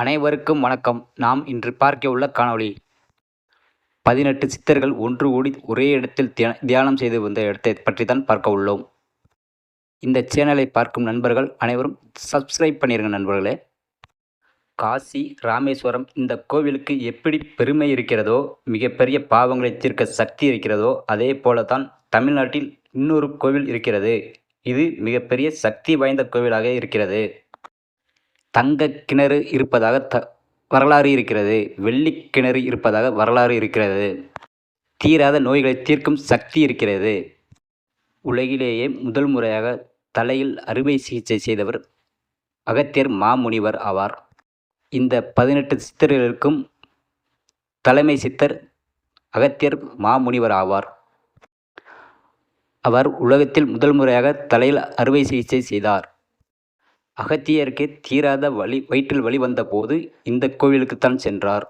அனைவருக்கும் வணக்கம். நாம் இன்று பார்க்க உள்ள காணொளி. பதினெட்டு சித்தர்கள் ஒன்று கூடி ஒரே இடத்தில் தியானம் செய்து வந்த இடத்தை பற்றி தான் பார்க்க உள்ளோம். இந்த சேனலை பார்க்கும் நண்பர்கள் அனைவரும் சப்ஸ்கிரைப் பண்ணிருங்க நண்பர்களே. காசி ராமேஸ்வரம் இந்த கோவிலுக்கு எப்படி பெருமை இருக்கிறதோ மிகப்பெரிய பாவங்களை தீர்க்க சக்தி இருக்கிறதோ அதே போல தான் தமிழ்நாட்டில் இன்னொரு கோவில் இருக்கிறது. இது மிகப்பெரிய சக்தி வாய்ந்த கோவிலாக இருக்கிறது. தங்க கிணறு இருப்பதாக த வரலாறு இருக்கிறது. வெள்ளி கிணறு இருப்பதாக வரலாறு இருக்கிறது. தீராத நோய்களை தீர்க்கும் சக்தி இருக்கிறது. உலகிலேயே முதல் முறையாக தலையில் அறுவை சிகிச்சை செய்தவர் அகத்தியர் மாமுனிவர் ஆவார். இந்த பதினெட்டு சித்தர்களுக்கும் தலைமை சித்தர் அகத்தியர் மாமுனிவர் ஆவார். அவர் உலகத்தில் முதல் முறையாக தலையில் அறுவை சிகிச்சை செய்தார். அகத்தியருக்கு தீராத வழி வயிற்றில் வழி வந்தபோது இந்த கோவிலுக்குத்தான் சென்றார்.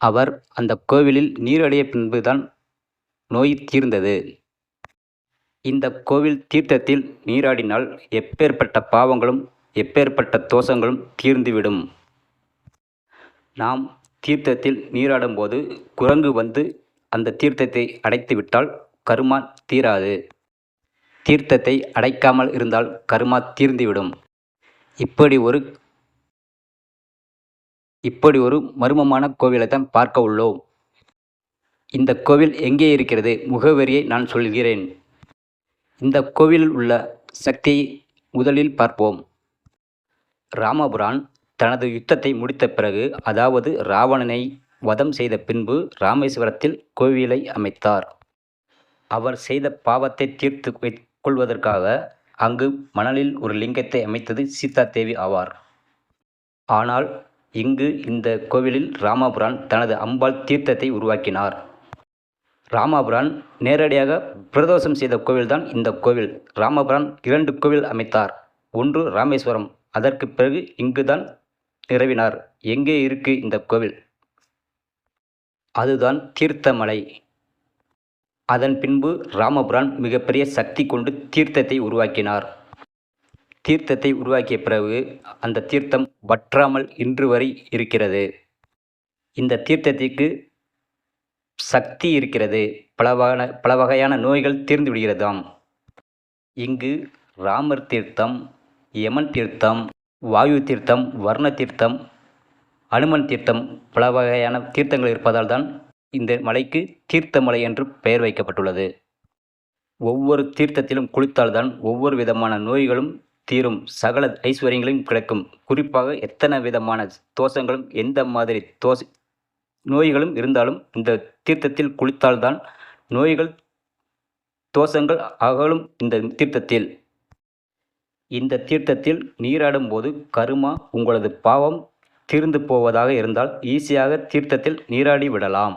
அவர் அந்த கோவிலில் நீரடைய பின்புதான் நோய் தீர்ந்தது. இந்த கோவில் தீர்த்தத்தில் நீராடினால் எப்பேற்பட்ட பாவங்களும் எப்பேற்பட்ட தோஷங்களும் தீர்ந்துவிடும். நாம் தீர்த்தத்தில் நீராடும்போது குரங்கு வந்து அந்த தீர்த்தத்தை அடைத்துவிட்டால் கருமா தீராது. தீர்த்தத்தை அடைக்காமல் இருந்தால் கருமா தீர்ந்துவிடும். இப்படி ஒரு இப்படி ஒரு மர்மமான கோவிலை தான் பார்க்க உள்ளோம். இந்த கோவில் எங்கே இருக்கிறது? முகவரியை நான் சொல்கிறேன். இந்த கோவிலில் உள்ள சக்தியை முதலில் பார்ப்போம். ராமபுரான் தனது யுத்தத்தை முடித்த பிறகு அதாவது ராவணனை வதம் செய்த பின்பு ராமேஸ்வரத்தில் கோவிலை அமைத்தார். அவர் செய்த பாவத்தை தீர்த்து வைத் கொள்வதற்காக அங்கு மணலில் ஒரு லிங்கத்தை அமைத்தது சீதா தேவி ஆவார். ஆனால் இங்கு இந்த கோவிலில் ராமபுரான் தனது அம்பாள் தீர்த்தத்தை உருவாக்கினார். ராமபுரான் நேரடியாக பிரதோஷம் செய்த கோவில்தான் இந்த கோவில். ராமபுரான் இரண்டு கோவில் அமைத்தார். ஒன்று ராமேஸ்வரம் அதற்கு பிறகு இங்குதான் நிறுவினார். எங்கே இருக்கு இந்த கோவில்? அதுதான் தீர்த்தமலை. அதன் பின்பு ராமபுரான் மிகப்பெரிய சக்தி கொண்டு தீர்த்தத்தை உருவாக்கினார். தீர்த்தத்தை உருவாக்கிய பிறகு அந்த தீர்த்தம் வற்றாமல் இன்று வரை இருக்கிறது. இந்த தீர்த்தத்திற்கு சக்தி இருக்கிறது. பல பல வகையான நோய்கள் தீர்ந்து விடுகிறதாம். இங்கு ராமர் தீர்த்தம் யமன் தீர்த்தம் வாயு தீர்த்தம் வர்ண தீர்த்தம் அனுமன் தீர்த்தம் பல வகையான தீர்த்தங்கள் இருப்பதால் தான் இந்த மலைக்கு தீர்த்தமலை என்று பெயர் வைக்கப்பட்டுள்ளது. ஒவ்வொரு தீர்த்தத்திலும் குளித்தால்தான் ஒவ்வொரு விதமான நோய்களும் தீரும். சகல ஐஸ்வர்யங்களும் கிடைக்கும். குறிப்பாக எத்தனை விதமான தோஷங்களும் எந்த மாதிரி தோஷ நோய்களும் இருந்தாலும் இந்த தீர்த்தத்தில் குளித்தால்தான் நோய்கள் தோஷங்கள் அகலும் இந்த தீர்த்தத்தில். இந்த தீர்த்தத்தில் நீராடும் போது கருமா உங்களது பாவம் தீர்ந்து போவதாக இருந்தால் ஈஸியாக தீர்த்தத்தில் நீராடி விடலாம்.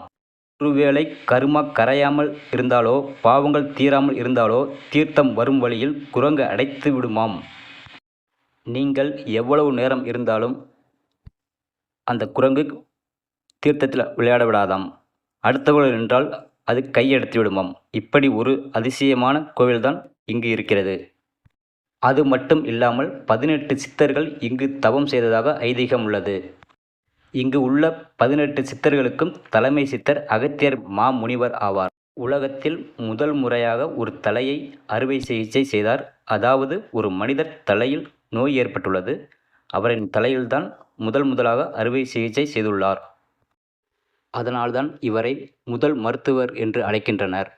ஒருவேளை கருமா கரையாமல் இருந்தாலோ பாவங்கள் தீராமல் இருந்தாலோ தீர்த்தம் வரும் வழியில் குரங்கு அடைத்து விடுமாம். நீங்கள் எவ்வளவு நேரம் இருந்தாலும் அந்த குரங்கு தீர்த்தத்தில் விளையாட விடாதாம். அடுத்தவர்கள் என்றால் அது கையெடுத்து விடுமாம். இப்படி ஒரு அதிசயமான கோவில்தான் இங்கு இருக்கிறது. அது மட்டும் இல்லாமல் பதினெட்டு சித்தர்கள் இங்கு தவம் செய்ததாக ஐதீகம் உள்ளது. இங்கு உள்ள பதினெட்டு சித்தர்களுக்கும் தலைமை சித்தர் அகத்தியர் மாமுனிவர் ஆவார். உலகத்தில் முதல் முறையாக ஒரு தலையை அறுவை சிகிச்சை செய்தார். அதாவது ஒரு மனிதர் தலையில் நோய் ஏற்பட்டுள்ளது. அவரின் தலையில்தான் முதல் முதலாக அறுவை சிகிச்சை செய்துள்ளார். அதனால்தான் இவரை முதல் மருத்துவர் என்று அழைக்கின்றனர்.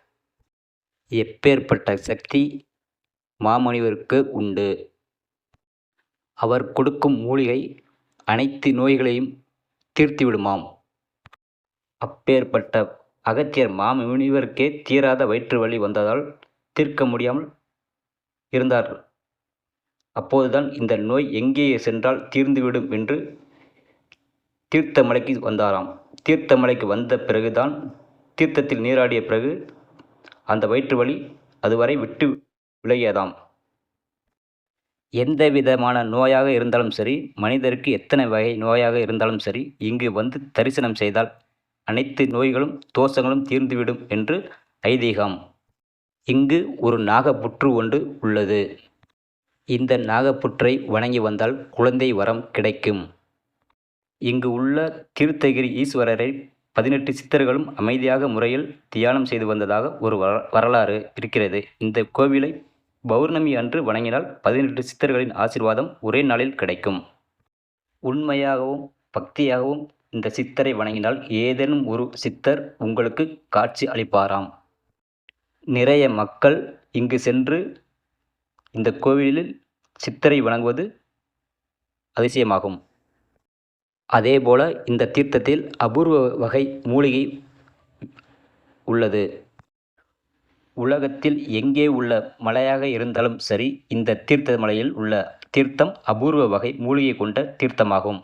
எப்பேற்பட்ட சக்தி மாமுனிவருக்கு உண்டு. அவர் கொடுக்கும் மூலிகை அனைத்து நோய்களையும் தீர்த்திவிடுமாம் அப்பேற்பட்ட அகத்தியர் மாமுனிவருக்கே தீராத வயிற்று வலி வந்ததால் தீர்க்க முடியாமல் இருந்தார். அப்போதுதான் இந்த நோய் எங்கே சென்றால் தீர்ந்துவிடும் என்று தீர்த்தமலைக்கு வந்தாராம். தீர்த்தமலைக்கு வந்த பிறகுதான் தீர்த்தத்தில் நீராடிய பிறகு அந்த வயிற்று வலி அதுவரை விட்டு விலகியதாம். எந்த விதமான நோயாக இருந்தாலும் சரி மனிதருக்கு எத்தனை வகை நோயாக இருந்தாலும் சரி இங்கு வந்து தரிசனம் செய்தால் அனைத்து நோய்களும் தோஷங்களும் தீர்ந்துவிடும் என்று ஐதீகம். இங்கு ஒரு நாகப்புற்று ஒன்று உள்ளது. இந்த நாகப்புற்றை வணங்கி வந்தால் குழந்தை வரம் கிடைக்கும். இங்கு உள்ள தீர்த்தகிரி ஈஸ்வரரை பதினெட்டு சித்தர்களும் அமைதியாக முறையில் தியானம் செய்து வந்ததாக ஒரு வர வரலாறு இருக்கிறது. இந்த கோவிலை பௌர்ணமி அன்று வணங்கினால் பதினெட்டு சித்தர்களின் ஆசீர்வாதம் ஒரே நாளில் கிடைக்கும். உண்மையாகவும் பக்தியாகவும் இந்த சித்தரை வணங்கினால் ஏதேனும் ஒரு சித்தர் உங்களுக்கு காட்சி அளிப்பாராம். நிறைய மக்கள் இங்கு சென்று இந்த கோவிலில் சித்தரை வணங்குவது அதிசயமாகும். அதேபோல இந்த தீர்த்தத்தில் அபூர்வ வகை மூலிகை உள்ளது. உலகத்தில் எங்கே உள்ள மலையாக இருந்தாலும் சரி இந்த தீர்த்த மலையில் உள்ள தீர்த்தம் அபூர்வ வகை மூலிகை கொண்ட தீர்த்தமாகும்.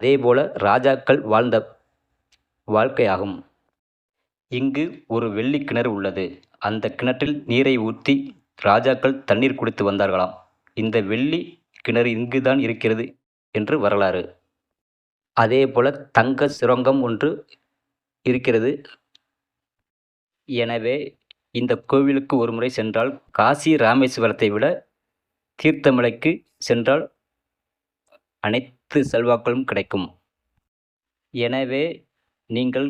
அதேபோல ராஜாக்கள் வாழ்ந்த வாழ்க்கையாகும். இங்கு ஒரு வெள்ளி கிணறு உள்ளது. அந்த கிணற்றில் நீரை ஊற்றி ராஜாக்கள் தண்ணீர் குடித்து வந்தார்களாம். இந்த வெள்ளி கிணறு இங்குதான் இருக்கிறது என்று வரலாறு. அதேபோல தங்க சுரங்கம் ஒன்று இருக்கிறது. எனவே இந்த கோவிலுக்கு ஒரு முறை சென்றால் காசி ராமேஸ்வரத்தை விட தீர்த்தமலைக்கு சென்றால் அனைத்து செல்வாக்களும் கிடைக்கும். எனவே நீங்கள்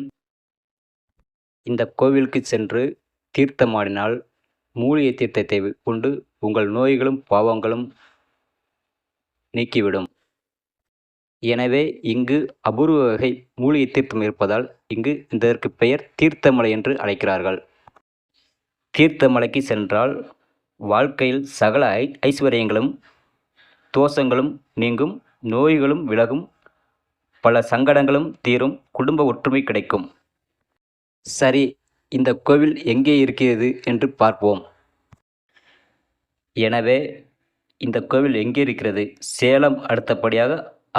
இந்த கோவிலுக்கு சென்று தீர்த்தமாடினால் மூலிகை தீர்த்தத்தை கொண்டு உங்கள் நோய்களும் பாவங்களும் நீக்கிவிடும். எனவே இங்கு அபூர்வ வகை மூலிகை தீர்த்தம் இருப்பதால் இங்கு இதற்கு பெயர் தீர்த்தமலை என்று அழைக்கிறார்கள். தீர்த்தமலைக்கு சென்றால் வாழ்க்கையில் சகல ஐ ஐஸ்வர்யங்களும் தோஷங்களும் நீங்கும் நோய்களும் விலகும் பல சங்கடங்களும் தீரும் குடும்ப ஒற்றுமை கிடைக்கும். சரி இந்த கோவில் எங்கே இருக்கிறது என்று பார்ப்போம். எனவே இந்த கோவில் எங்கே இருக்கிறது? சேலம் அடுத்தபடியாக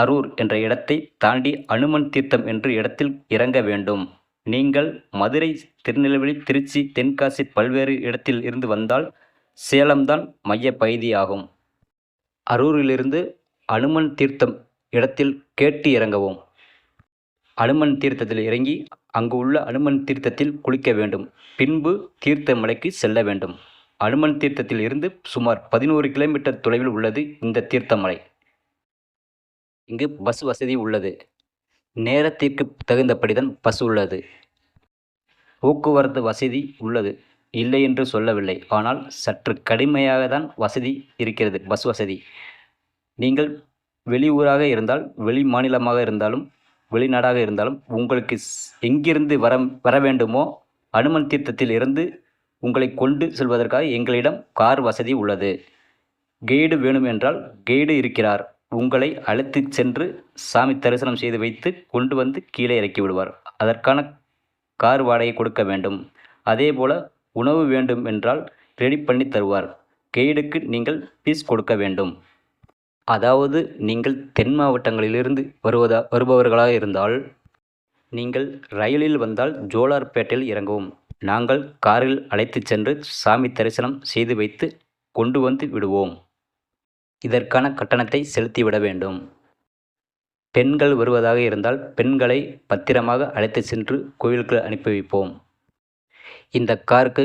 அரூர் என்ற இடத்தை தாண்டி அனுமன் தீர்த்தம் என்ற இடத்தில் இறங்க வேண்டும். நீங்கள் மதுரை திருநெல்வேலி திருச்சி தென்காசி பல்வேறு இடத்தில் இருந்து வந்தால் சேலம்தான் மைய பகுதியாகும். அரூரிலிருந்து அனுமன் தீர்த்தம் இடத்தில் கேட்டு இறங்கவும். அனுமன் தீர்த்தத்தில் இறங்கி அங்கு உள்ள அனுமன் தீர்த்தத்தில் குளிக்க வேண்டும். பின்பு தீர்த்தமலைக்கு செல்ல வேண்டும். அனுமன் தீர்த்தத்தில் இருந்து சுமார் பதினோரு கிலோமீட்டர் தொலைவில் உள்ளது இந்த தீர்த்தமலை இங்கு பஸ் வசதி உள்ளது. நேரத்திற்கு தகுந்தபடிதான் பஸ் உள்ளது. போக்குவரத்து வசதி உள்ளது. இல்லை என்று சொல்லவில்லை. ஆனால் சற்று கடுமையாக தான் வசதி இருக்கிறது. பஸ் வசதி. நீங்கள் வெளியூராக இருந்தால் வெளி மாநிலமாக இருந்தாலும் வெளிநாடாக இருந்தாலும் உங்களுக்கு எங்கிருந்து வர வர வேண்டுமோ அனுமன் தீர்த்தத்தில் இருந்து உங்களை கொண்டு செல்வதற்காக எங்களிடம் கார் வசதி உள்ளது. கைடு வேணும் என்றால் கைடு இருக்கிறார். உங்களை அழைத்து சென்று சாமி தரிசனம் செய்து வைத்து கொண்டு வந்து கீழே இறக்கி விடுவார். அதற்கான கார் வாடகை கொடுக்க வேண்டும். அதேபோல் உணவு வேண்டும் என்றால் ரெடி பண்ணி தருவார். கைடுக்கு நீங்கள் ஃபீஸ் கொடுக்க வேண்டும். அதாவது நீங்கள் தென் மாவட்டங்களிலிருந்து வருவதா வருபவர்களாக இருந்தால் நீங்கள் ரயிலில் வந்தால் ஜோலார்பேட்டையில் இறங்கவும். நாங்கள் காரில் அழைத்து சென்று சாமி தரிசனம் செய்து வைத்து கொண்டு வந்து விடுவோம். இதற்கான கட்டணத்தை செலுத்திவிட வேண்டும். பெண்கள் வருவதாக இருந்தால் பெண்களை பத்திரமாக அழைத்து சென்று கோயிலுக்கு அனுப்பி வைப்போம். இந்த காருக்கு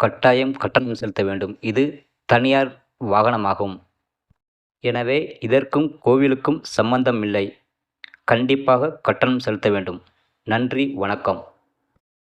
கட்டாயம் கட்டணம் செலுத்த வேண்டும். இது தனியார் வாகனமாகும். எனவே இதற்கும் கோவிலுக்கும் சம்பந்தம் இல்லை. கண்டிப்பாக கட்டணம் செலுத்த வேண்டும். நன்றி வணக்கம்.